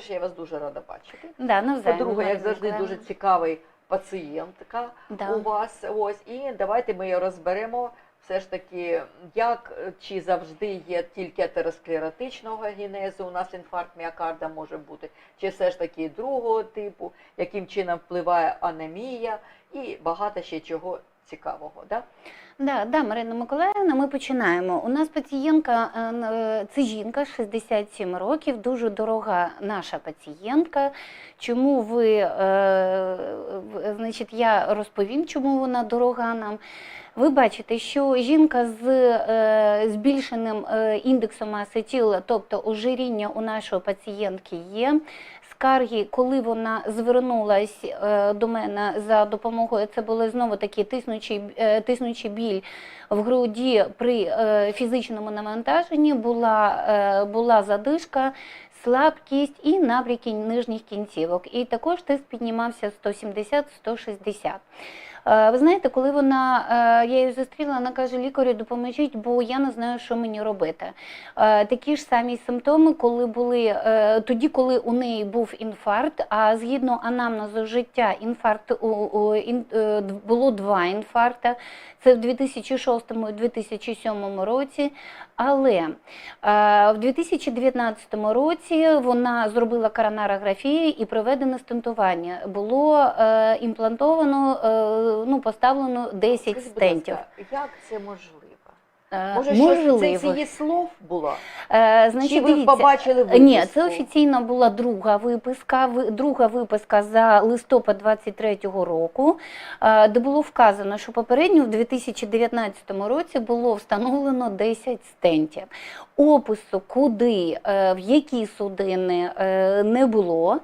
по-перше, я вас дуже рада бачити. Да, навзаєм, По-друге, як завжди, дуже цікавий пацієнтка Да. у вас. Ось і давайте ми розберемо. Все ж таки, як чи завжди є тільки атеросклеротичного генезу, у нас інфаркт міокарда може бути, чи все ж таки другого типу, яким чином впливає анемія і багато ще чого цікавого. Да? Да, да, Марина Миколаївна, ми починаємо. У нас пацієнтка, е, е, це жінка 67 років, дуже дорога наша пацієнтка. Чому ви, е, значить, я розповім, чому вона дорога нам. Ви бачите, що жінка з збільшеним індексом маси тіла, тобто ожиріння у нашої пацієнтки є. Скарги, коли вона звернулась е, до мене за допомогою, це були знову такі тиснучий, тиснучі біль в груді при е, фізичному навантаженні, була, е, була задишка, слабкість і набріки нижніх кінцівок. І також тест піднімався 170-160. Е, Ви знаєте, коли вона, е, я її зустріла, вона каже, лікарю, допоможіть, бо я не знаю, що мені робити. Е, Такі ж самі симптоми, коли були тоді, коли у неї був інфаркт, а згідно анамнезу життя, інфаркт було два інфаркти. Це в 2006 і 2007 році. Але в 2019 році вона зробила коронарографію і проведене стентування. Було імплантовано, ну, поставлено 10 Скажіть, будь стентів. ласка, як це можливо? Е, Може, щось це з її слов було? Е, значить, Чи ви дивіться, побачили виписку? Ні, це офіційно була друга виписка. Друга виписка за листопад 23-го року, е, де було вказано, що попередньо в 2019 році було встановлено 10 стентів. Опису, куди, е, в які судини е, не було.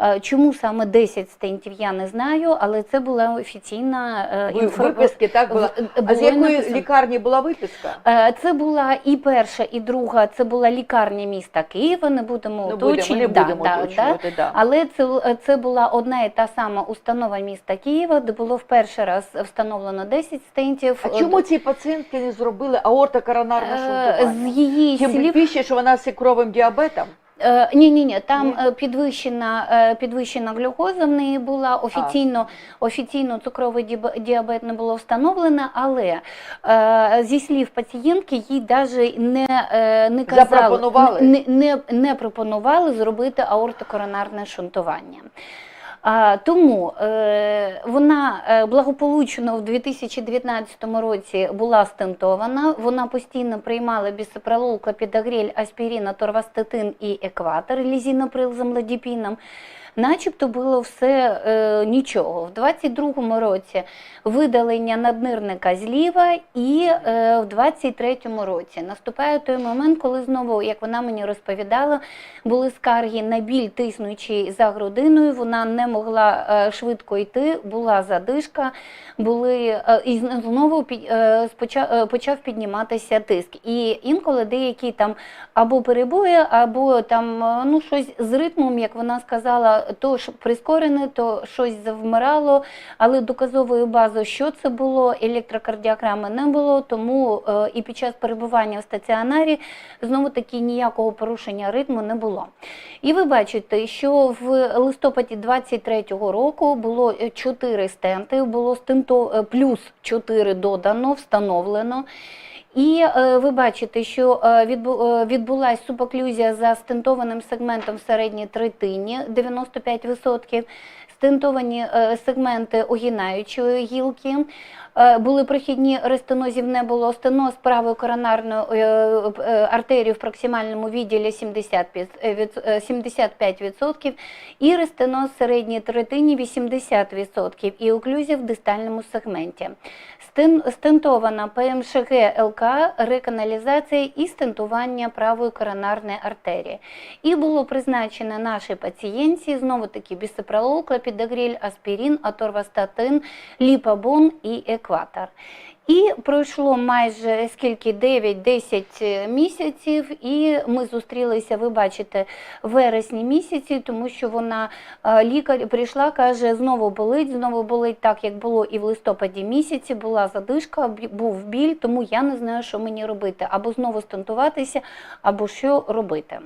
Е, Чому саме 10 стентів, я не знаю, але це була офіційна е, Ви- інфо- Виписки так була. А з якої лікарні була виписка? Е, Це була і перша, і друга. Це була лікарня міста Києва. Не будемо уточнювати. Да, будемо да, да. уточнювати. Да. Але це, це була одна і та сама установа міста Києва, де було в перший раз встановлено 10 стентів. А чому ці пацієнтки не зробили аортокоронарне Е, шунтування? з її Тим слів більше, що вона з цікровим діабетом? Е, Ні, ні, ні, там Ні? е, підвищена, е, підвищена глюкоза в неї була. Офіційно, офіційно цукровий діабет не було встановлено, але зі слів пацієнтки їй навіть не, не казали, Запропонували? не, не, не пропонували зробити аортокоронарне шунтування. Тому е, вона е, благополучно в 2019 році була стентована. Вона постійно приймала бісопролол, клопідогрель, аспірин, аторвастатин і екватор, лізіноприл з амлодіпіном. Начебто було все е, нічого. В 22-му році видалення наднирника зліва, і е, в 23-му році наступає той момент, коли знову, як вона мені розповідала, були скарги на біль тиснучий за грудиною. Вона не могла е, швидко йти, була задишка, були е, і знову е, почав підніматися тиск. І інколи деякі там або перебої, або там ну щось з ритмом, як вона сказала, то прискорене, то щось завмирало, але доказовою базою, що це було, електрокардіограми не було, тому і під час перебування в стаціонарі знову таки ніякого порушення ритму не було. І ви бачите, що в листопаді 23-го року було 4 стенти, було стенто е, плюс 4 додано, встановлено. І е, ви бачите, що е, відбу, е, відбулась субоклюзія за стентованим сегментом в середній третині 95%, стентовані е, сегменти огінаючої гілки. Е, Були прохідні рестенозів, не було стеноз правої коронарної е, е, артерії в проксимальному відділі 75, е, від- е, 75% і рестеноз середній третині 80% і оклюзія в дистальному сегменті. Стентована ПМШГ ЛК, реканалізація і стентування правої коронарної артерії. І було призначено нашій пацієнтці знову таки бісопролол, клопідогріль, аспірин, аторвастатин, ліпабон і екватор. І пройшло майже скільки 9-10 місяців, і ми зустрілися, ви бачите, в вересні місяці, тому що вона е, лікар прийшла, каже, знову болить, знову болить так, як було і в листопаді місяці. Була задишка, був біль, тому я не знаю, що мені робити, або знову стентуватися, або що робити.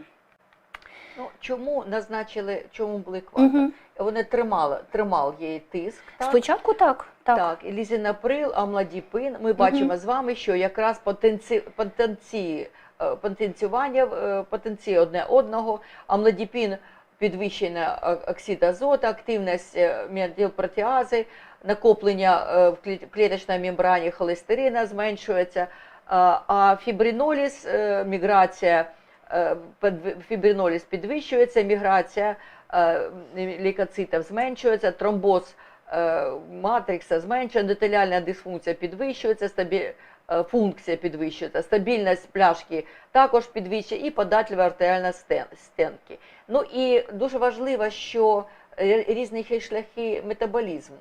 Ну, чому назначили, чому був екватор? Угу. Вони тримали, тримав її тиск. Так? Спочатку так. Так. Так, і лізинаприл, амладіпин. Ми бачимо з вами, що якраз потенці... потенції, е, потенціювання, е, потенції одне одного, амладіпін підвищення е, оксид азоту, активність міоділпротеази, накоплення в клі- кліточній мембрані холестерина зменшується, а фібриноліз, міграція, фібриноліз підвищується, міграція лейкоцитів зменшується, тромбоз матрикса зменшує, ендотеліальна дисфункція підвищується, е, функція підвищується, стабільність пляшки також підвищує і податлива артеріальна стенки. Ну і дуже важливо, що е, різні шляхи метаболізму.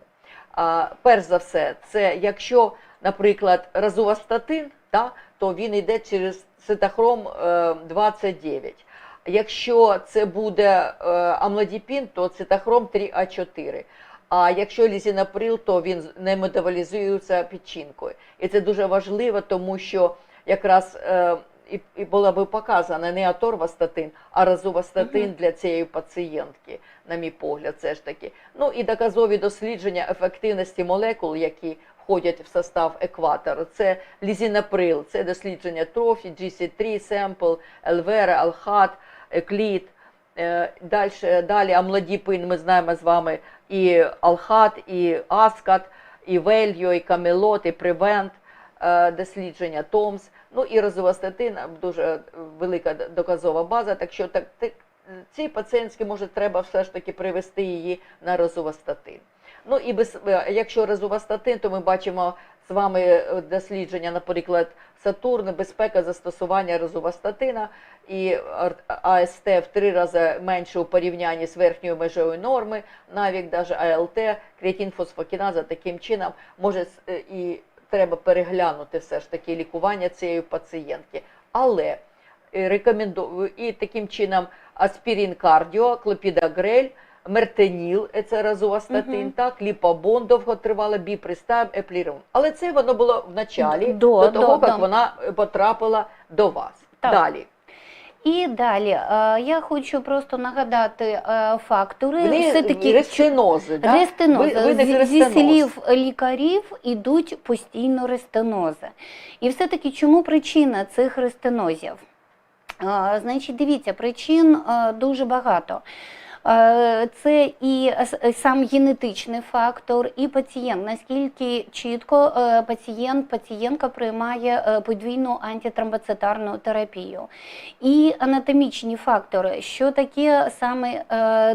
Перш за все, це якщо, наприклад, розувастатин, та, то він йде через цитохром е, 29. Якщо це буде е, амлодіпін, то цитохром 3А4. А якщо лізінаприл, то він не метаболізується печінкою. І це дуже важливо, тому що якраз е, і, і була би показана не аторвастатин, а розувастатин Мгм. для цієї пацієнтки, на мій погляд, це ж таки. Ну і доказові дослідження ефективності молекул, які входять в состав екватору. Це лізінаприл, це дослідження трофі, GC3, семпл, Елвера, Алхат, Екліт. Е, Дальше, далі Амладіпин, ми знаємо з вами і Алхат, і Аскат, і Вельйо, і Камелот, і Превент, е, дослідження Томс. Ну і розовостатин, дуже велика доказова база. Так що так, цій пацієнтській може треба все ж таки привести її на розовостатин. Ну і без, е, якщо розовостатин, то ми бачимо з вами е, дослідження, наприклад, Сатурн, безпека застосування розовостатина і АСТ в три рази менше у порівнянні з верхньою межою норми, навіть навіть АЛТ, креатин фосфокіназа таким чином може е, і треба переглянути все ж таки лікування цієї пацієнтки. Але рекомендую і таким чином аспірин кардіо, клопідагрель, мертеніл, е, це розуастатин, Мгм. так, ліпобон довготривале, біпристам, еплірон. Але це воно було в началі, До- до того, до- як до. вона е, потрапила до вас. Так. Далі. І далі е, я хочу просто нагадати фактори. Вони рестенози, да? Рестенози. Ви- виник Зі- Зі слів лікарів ідуть постійно рестенози. І все-таки чому причина цих рестенозів? Значить, дивіться, причин дуже багато. Е, Це і сам генетичний фактор, і пацієнт. Наскільки чітко е, пацієнт, пацієнтка приймає е, подвійну антитромбоцитарну терапію. І анатомічні фактори, що таке саме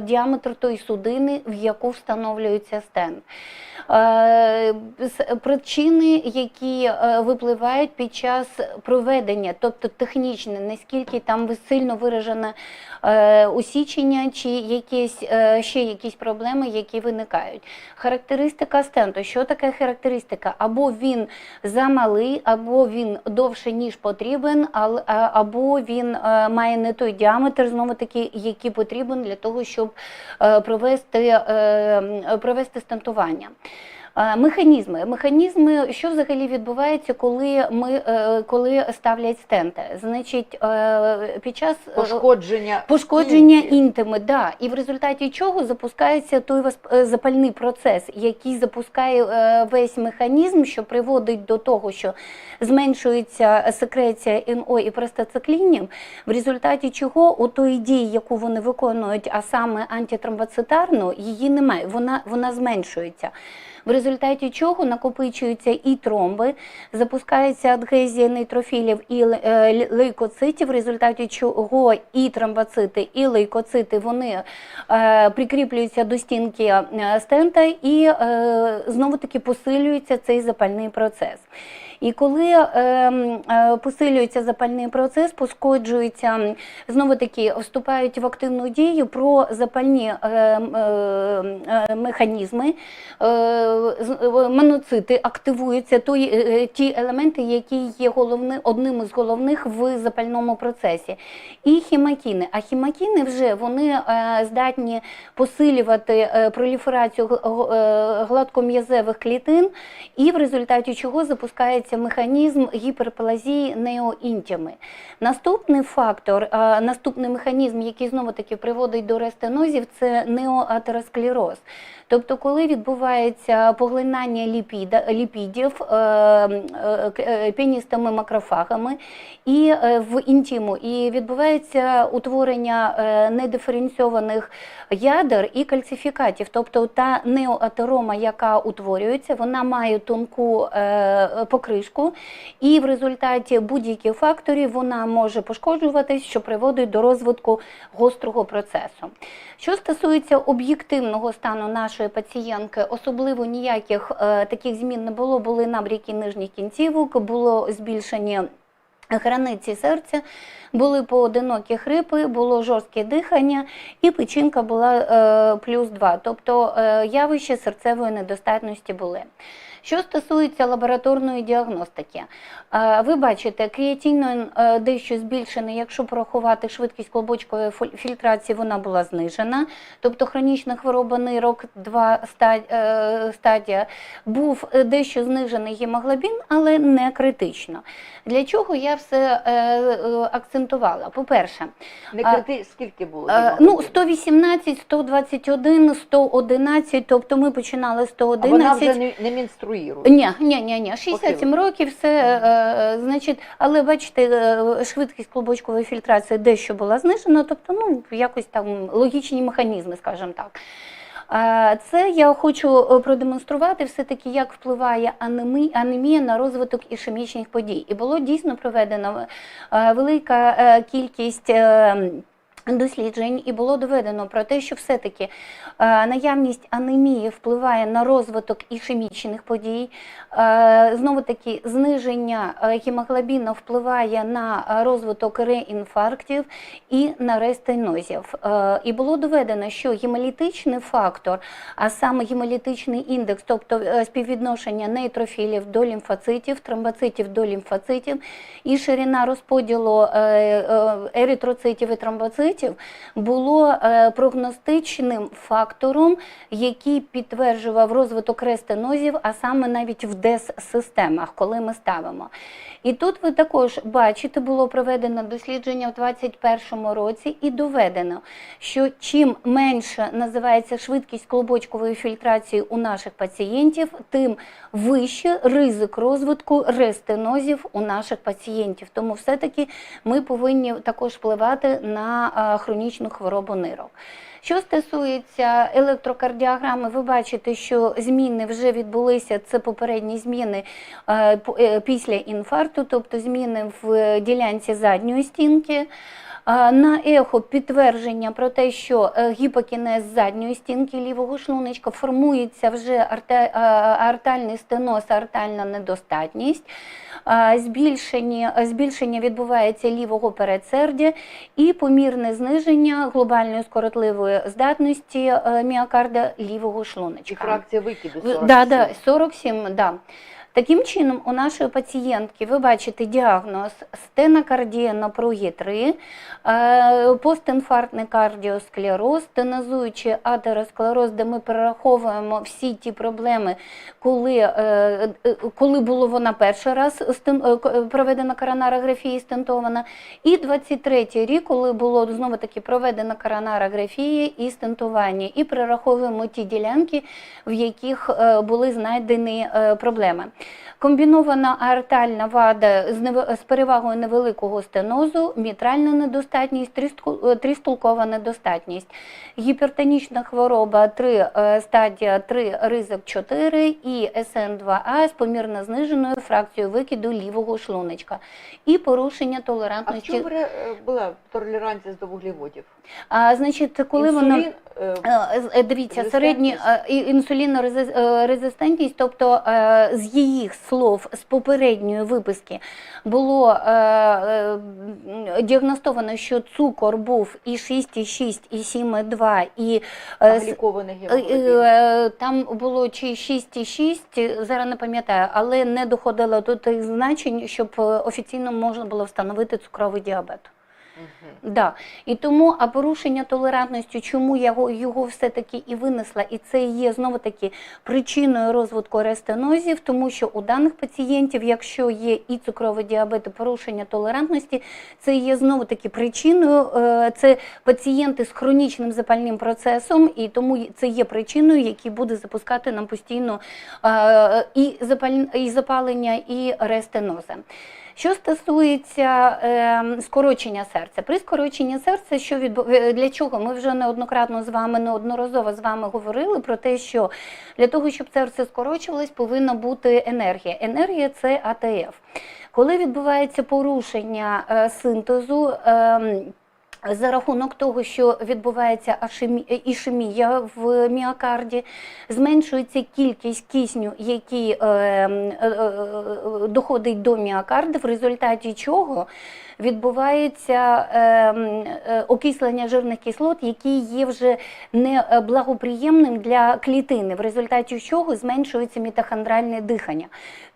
діаметр тої судини, в яку встановлюється стенд. Е, Причини, які випливають під час проведення, тобто технічне, наскільки там сильно виражене усічення, чи якісь, е, ще якісь проблеми, які виникають. Характеристика стенту. Що таке характеристика? Або він замалий, або він довше, ніж потрібен, або він е, має не той діаметр, знову таки, який потрібен для того, щоб е, провести, е, провести стентування. Е, Механізми. Механізми, що взагалі відбувається, коли ми е, коли ставлять стенти? Значить, е, під час Пошкодження. Пошкодження інтими, да. І в результаті чого запускається той запальний процес, який запускає весь механізм, що приводить до того, що зменшується секреція НО і простациклінів, в результаті чого у тої дії, яку вони виконують, а саме антитромбоцитарну, її немає, вона, вона зменшується. В результаті чого накопичуються і тромби, запускається адгезія нейтрофілів і е, лейкоцитів, в результаті чого і тромбоцити, і лейкоцити вони е, прикріплюються до стінки е, стента і знову таки посилюється цей запальний процес. І коли е, е, посилюється запальний процес, пошкоджується знову таки вступають в активну дію про запальні е, е, е, механізми, моноцити активуються ті елементи, які є головни, одним із головних в запальному процесі. І хімакіни. А хімакіни вже вони здатні посилювати проліферацію гл- гладком'язевих клітин, і в результаті чого запускається відбувається механізм гіперплазії неоінтями. Наступний фактор, наступний механізм, який знову таки приводить до рестенозів, це неоатеросклероз. Тобто, коли відбувається поглинання ліпіда, ліпідів е, е, е, піністими макрофагами і в інтіму, і відбувається утворення недиференційованих ядер і кальцифікатів. Тобто та неоатерома, яка утворюється, вона має тонку е, покришку, і в результаті будь-яких факторів вона може пошкоджуватись, що приводить до розвитку гострого процесу. Що стосується об'єктивного стану нашої пацієнтки, особливо ніяких е, таких змін не було, були набряки нижніх кінцівок, було збільшення границі серця, були поодинокі хрипи, було жорстке дихання, і печінка була е, плюс 2, тобто е, явище серцевої недостатності були. Що стосується лабораторної діагностики, е, ви бачите, креатинин е, дещо збільшений, якщо порахувати швидкість клубочкової фільтрації, вона була знижена, тобто хронічна хвороба нирок 2 стадія, був е, дещо знижений гемоглобін, але не критично. Для чого я все е, е, акцентувала? По-перше, Не крити, скільки було? Е. Ну, 118, 121, 111, тобто ми починали а вона вже не, не менструїрує. Ні, ні, ні, ні, 67 років, все, е, е, значить, але бачите, е, швидкість клубочкової фільтрації дещо була знижена, тобто, ну, якось там логічні механізми, скажімо так. Е, Це я хочу продемонструвати все-таки, як впливає анемія на розвиток ішемічних подій. І було дійсно проведено велика кількість. Досліджень і було доведено про те, що все-таки е, наявність анемії впливає на розвиток ішемічних подій. Е, Знову таки, зниження е, гемоглобіну впливає на розвиток реінфарктів і на рестенозів. І було доведено, що гемолітичний фактор, а саме гемолітичний індекс, тобто співвідношення нейтрофілів до лімфоцитів, тромбоцитів до лімфоцитів і ширина розподілу еритроцитів і тромбоцитів було е, прогностичним фактором, який підтверджував розвиток рестенозів, а саме навіть в ДЕС-системах, коли ми ставимо. І тут ви також бачите, було проведено дослідження в 2021 році і доведено, що чим менше називається швидкість клубочкової фільтрації у наших пацієнтів, тим вище ризик розвитку рестенозів у наших пацієнтів. Тому все-таки ми повинні також впливати на хронічну хворобу нирок. Що стосується електрокардіограми, ви бачите, що зміни вже відбулися. Це попередні зміни е, е, після інфаркту, тобто зміни в ділянці задньої стінки. На ехо підтвердження про те, що е, гіпокінез задньої стінки лівого шлуночка формується вже арте- а, аортальний стеноз, аортальна недостатність. Збільшення, збільшення відбувається лівого передсердя і помірне зниження глобальної скоротливої здатності е, міокарда лівого І фракція викиду 47. Да, да, 47, да. Таким чином, у нашої пацієнтки ви бачите діагноз стенокардія напруги 3, е, постінфарктний кардіосклероз, стенозуючий атеросклероз, де ми перераховуємо всі ті проблеми, коли, е, е, коли було вона перший раз проведена коронарографія і стентована, і 23 рік, коли було знову таки проведена коронарографія і стентування, і перераховуємо ті ділянки, в яких були знайдені проблеми. Комбінована аортальна вада з, перевагою невеликого стенозу, мітральна недостатність, е, трістулкова недостатність, гіпертонічна хвороба 3, е, стадія 3, ризик 4 і СН2А з помірно зниженою фракцією викиду лівого шлуночка і порушення А в толерантності. чому е, була толерантність до вуглеводів? А, значить, коли Інсулін, е, Дивіться, середні інсулінорезистентність, тобто з її слов, з попередньої виписки було е, е, діагностовано, що цукор був і 6,6, і 7,2, і аглікований Е, гемоглобін. е, Там було чи 6,6, зараз не пам'ятаю, але не доходило до тих значень, щоб офіційно можна було встановити цукровий діабет. Мгм. Да. І тому а порушення толерантності, чому я його, його все-таки і винесла, і це є знову таки причиною розвитку рестенозів, тому що у даних пацієнтів, якщо є і цукровий діабет, і порушення толерантності, це є знову таки причиною. е, Це пацієнти з хронічним запальним процесом, і тому це є причиною, які буде запускати нам постійно е, і запалення, і рестенози. Що стосується е, скорочення серця, при скороченні серця, що відбу... е, для чого? Ми вже неоднократно з вами, неодноразово з вами говорили про те, що для того, щоб серце скорочувалось, повинна бути енергія. Енергія це АТФ. Коли відбувається порушення е, синтезу. Е, за рахунок того, що відбувається ішемія в міокарді, зменшується кількість кисню, який е, е, е, доходить до міокарда, в результаті чого відбувається е, е, окислення жирних кислот, які є вже неблагоприємним для клітини, в результаті чого зменшується мітохондральне дихання.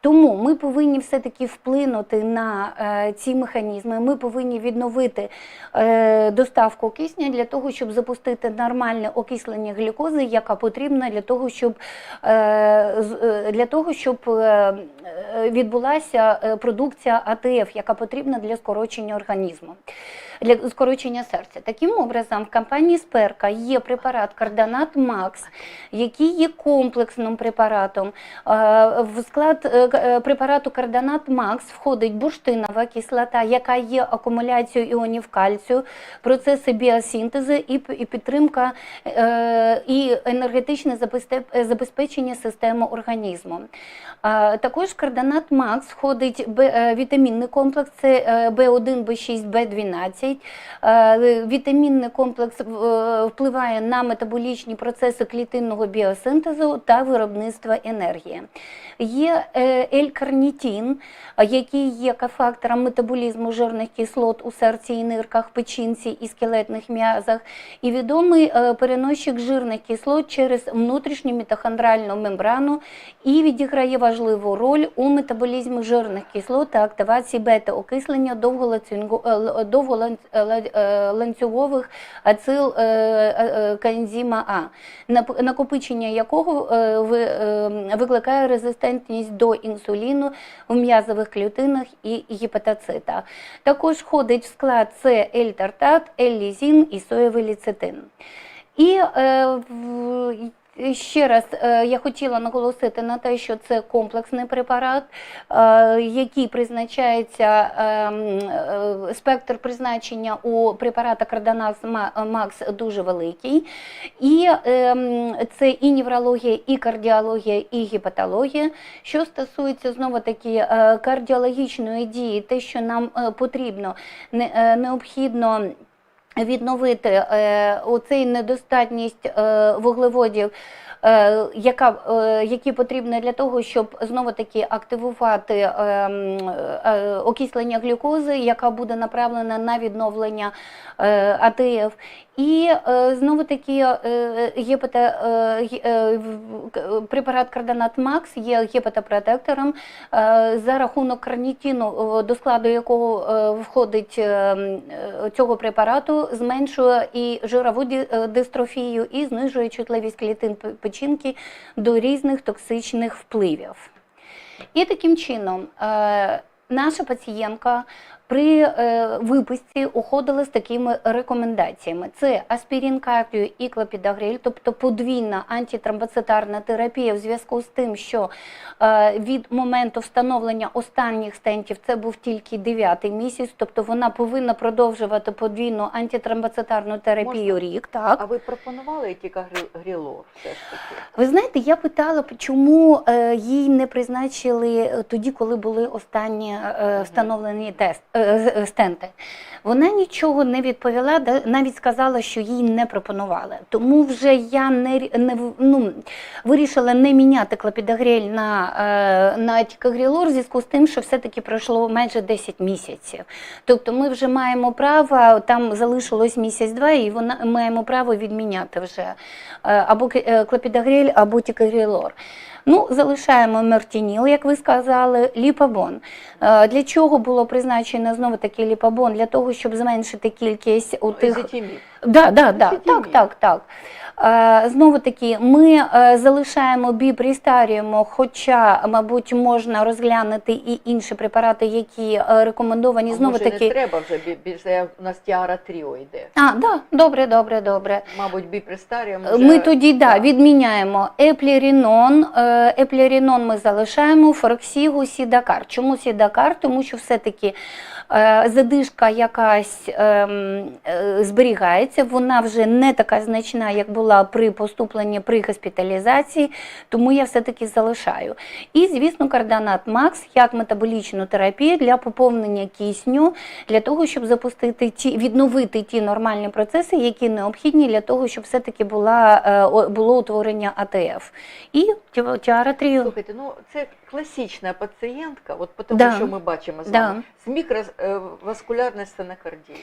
Тому ми повинні все-таки вплинути на е, ці механізми. Ми повинні відновити е, доставку кисня для того, щоб запустити нормальне окислення глюкози, яка потрібна для того, щоб, для того, щоб відбулася продукція АТФ, яка потрібна для скорочення організму. Для скорочення серця. Таким образом, в компанії Сперка є препарат Карданат Макс, який є комплексним препаратом. Е, В склад е, е, препарату Карданат Макс входить бурштинова кислота, яка є акумуляцією іонів кальцію, процеси біосинтезу і підтримка і енергетичне забезпечення системи організму. Також в Карданат Макс входить е, вітамінний комплекс, це е, В1, В6, В12. Е, Вітамінний комплекс е, впливає на метаболічні процеси клітинного біосинтезу та виробництва енергії. Є е, L-карнітин, е, який є кофактором метаболізму жирних кислот у серці і нирках, печінці і скелетних м'язах, і відомий е, переносчик жирних кислот через внутрішню мітохондральну мембрану і відіграє важливу роль у метаболізмі жирних кислот та активації бета-окислення довголанцюго- довголанцюгових ацил е, е, коензима А, накопичення якого е, ви- е, викликає резистентність до інсуліну в м'язових клітинах і гепатоцитах. Також входить в склад це L-тартат, L-лізін і соєвий ліцитин. І е, ще раз е, я хотіла наголосити на те, що це комплексний препарат, е, який призначається е, м, е, спектр призначення у препарата Карданас Макс дуже великий. І е, це і неврологія, і кардіологія, і гепатологія. Що стосується знову таки кардіологічної дії, те, що нам потрібно, необхідно відновити е, оцей недостатність е, вуглеводів, яка, е, які потрібні для того, щоб знову таки активувати е, м, е, окислення глюкози, яка буде направлена на відновлення е, АТФ. І е, знову таки е, гепата, е, е, препарат Карданат Макс є гепатопротектором е, за рахунок карнітіну, е, до складу якого е, входить е, м, е, цього препарату, зменшує і жирову е, дистрофію, і знижує чутливість клітин печінки до різних токсичних впливів. І таким чином е, наша пацієнтка при е, виписці уходила з такими рекомендаціями: це аспірин, капію і клопідогрель, тобто подвійна антитромбоцитарна терапія в зв'язку з тим, що е, від моменту встановлення останніх стентів це був тільки 9 місяць, тобто вона повинна продовжувати подвійну антитромбоцитарну терапію Можна? рік. Так. А ви пропонували тільки грілор все ж таки? Ви знаєте, я питала, чому е, їй не призначили тоді, коли були останні е, встановлені тест, з- е, стенти. Вона нічого не відповіла, навіть сказала, що їй не пропонували. Тому вже я не, не ну, вирішила не міняти клопідогрель на, е, на тікагрілор в зв'язку з тим, що все-таки пройшло майже 10 місяців. Тобто ми вже маємо право, там залишилось місяць-два, і вона маємо право відміняти вже е, або е, клопідогрель, або тікагрілор. Ну, залишаємо мертініл, як ви сказали, ліпабон. Е, Для чого було призначено знову таки ліпабон? Для того, щоб зменшити кількість у тих Да, да, да. Так, так, так. Е, знову таки, ми е, залишаємо біпрістаріємо, хоча, мабуть, можна розглянути і інші препарати, які е, рекомендовані. А Знову може, не треба вже бі- більше у нас тіара тріо йде. А, да, добре, добре, добре. Мабуть, біпрестаріум Е, вже... Ми тоді да, відміняємо еплірінон. Еплірінон ми залишаємо, фороксігу, сідакар. Чому сідакар? Тому що все-таки задишка якась ем, е, зберігається, вона вже не така значна, як була при поступленні при госпіталізації, тому я все-таки залишаю. І, звісно, кардонат Макс як метаболічну терапію для поповнення кисню, для того, щоб запустити ті, відновити ті нормальні процеси, які необхідні для того, щоб все-таки була, е, було утворення АТФ. І тіаратрію. Слухайте, ну це класична пацієнтка, от по тому Да. що ми бачимо з Да. вами, з мікроваскулярною стенокардія?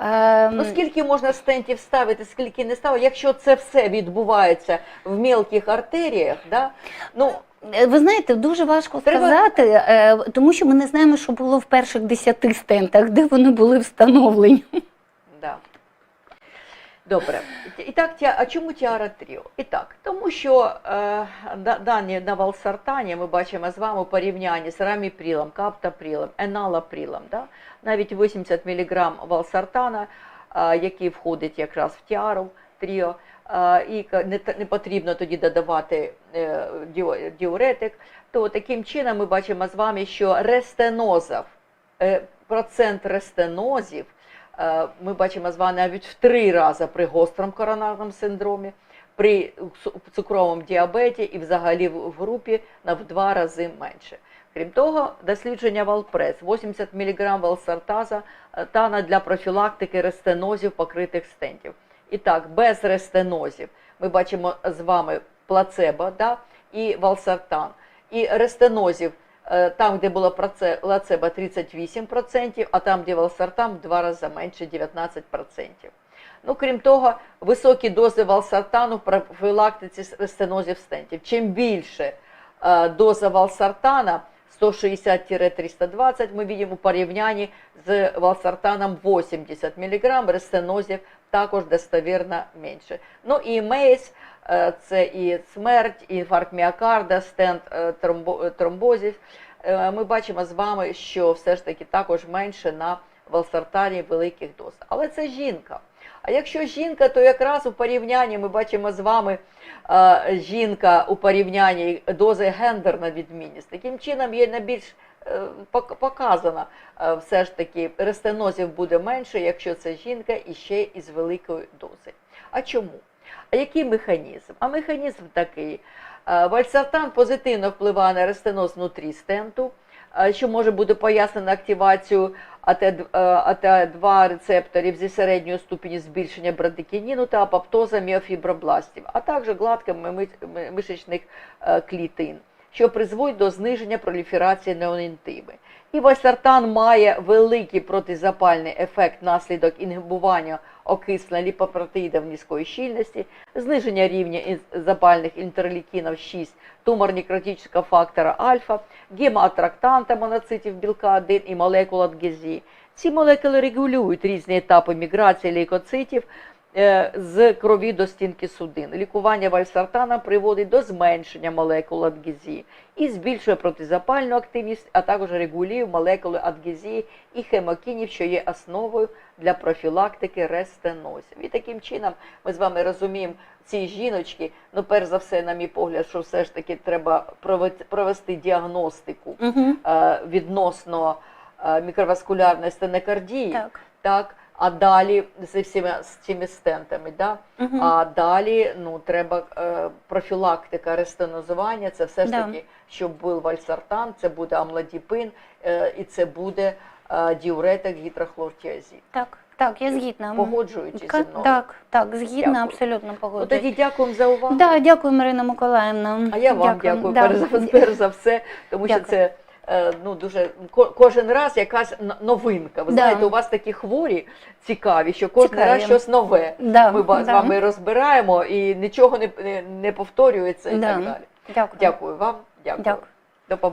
Ем, Ну скільки можна стентів ставити, скільки не ставити, якщо це все відбувається в мілких артеріях, да? ну Е, Ви знаєте, дуже важко Треба- сказати, е, тому що ми не знаємо, що було в перших десяти стентах, де вони були встановлені. Да. Добре. І так, а чому тіара тріо? І так, тому що е, дані на валсартані ми бачимо з вами у порівнянні з раміприлом, каптаприлом, еналаприлом. Да? Навіть 80 мг валсартана, е, який входить якраз в тіару тріо, е, і не, не потрібно тоді додавати е, діуретик, то таким чином ми бачимо з вами, що рестенозів, е, процент рестенозів ми бачимо з вами навіть в три рази при гострому коронарному синдромі, при цукровому діабеті і взагалі в групі на в два рази менше. Крім того, дослідження Валпрес 80 мг валсартаза е, тана для профілактики рестенозів покритих стентів. І так, без рестенозів ми бачимо з вами плацебо да, і валсартан. І рестенозів Е, там, де було лацебо 38%, а там, де валсартам, в два рази менше 19%. Ну, крім того, високі дози валсартану в профілактиці стенозів стентів. Чим більше е, доза валсартана 160-320, ми бачимо у порівнянні з валсартаном 80 мг, рестенозів також достовірно менше. Ну і мейс Е, це і смерть, і інфаркт міокарда, стенд е, е, тромбозів. Ми бачимо з вами, що все ж таки також менше на валсартані великих доз. Але це жінка. А якщо жінка, то якраз у порівнянні ми бачимо з вами жінка у порівнянні дози гендерна відмінність. Таким чином є найбільш е, пок- е, все ж таки рестенозів буде менше, якщо це жінка і ще із великої дози. А чому? А який механізм? А механізм такий. Е, Вальсартан позитивно впливає на рестеноз внутрі стенту, що може бути пояснено активацією АТ2 рецепторів зі середньою ступені збільшення брадикініну та апоптоза міофібробластів, а також гладких ми- ми- мишечних е, клітин, що призводить до зниження проліферації неонентими. І має великий протизапальний ефект наслідок інгибування окислення ліпопротеїдів низької щільності, зниження рівня запальних інтерлікінів 6, тумор некротичного фактора альфа, гемоатрактанта моноцитів білка 1 і молекул адгезії. Ці молекули регулюють різні етапи міграції лейкоцитів з крові до стінки судин. Лікування вальсартаном приводить до зменшення молекул адгезії і збільшує протизапальну активність, а також регулює молекули адгезії і хемокінів, що є основою для профілактики рестенозів. І таким чином ми з вами розуміємо ці жіночки. Ну, перш за все, на мій погляд, що все ж таки треба провести- діагностику е, відносно е, мікроваскулярної стенокардії, Так. так, а далі з всіма з цими стентами, да? Угу. а далі ну, треба е, профілактика рестенозування, це все ж таки, щоб був вальсартан, це буде амлодіпин е, і це буде е, діуретик гідрохлортіазид. Так, так, я згідна. Погоджуючись зі мною. Так, так, згідна, Дякую. абсолютно Ну, погоджуюсь. тоді дякуємо за увагу. Да, дякую, Марина Миколаївна. А я вам дякую, Да. перш, за, перш за все, тому що це ну, дуже ко- кожен раз якась новинка. Ви Да. знаєте, у вас такі хворі цікаві, що кожен Цікаві. раз щось нове. Да, Ми ба- з вами розбираємо і нічого не, не, не повторюється і Да. так далі. Дякую. Дякую вам. Дякую. Дякую. До побачення.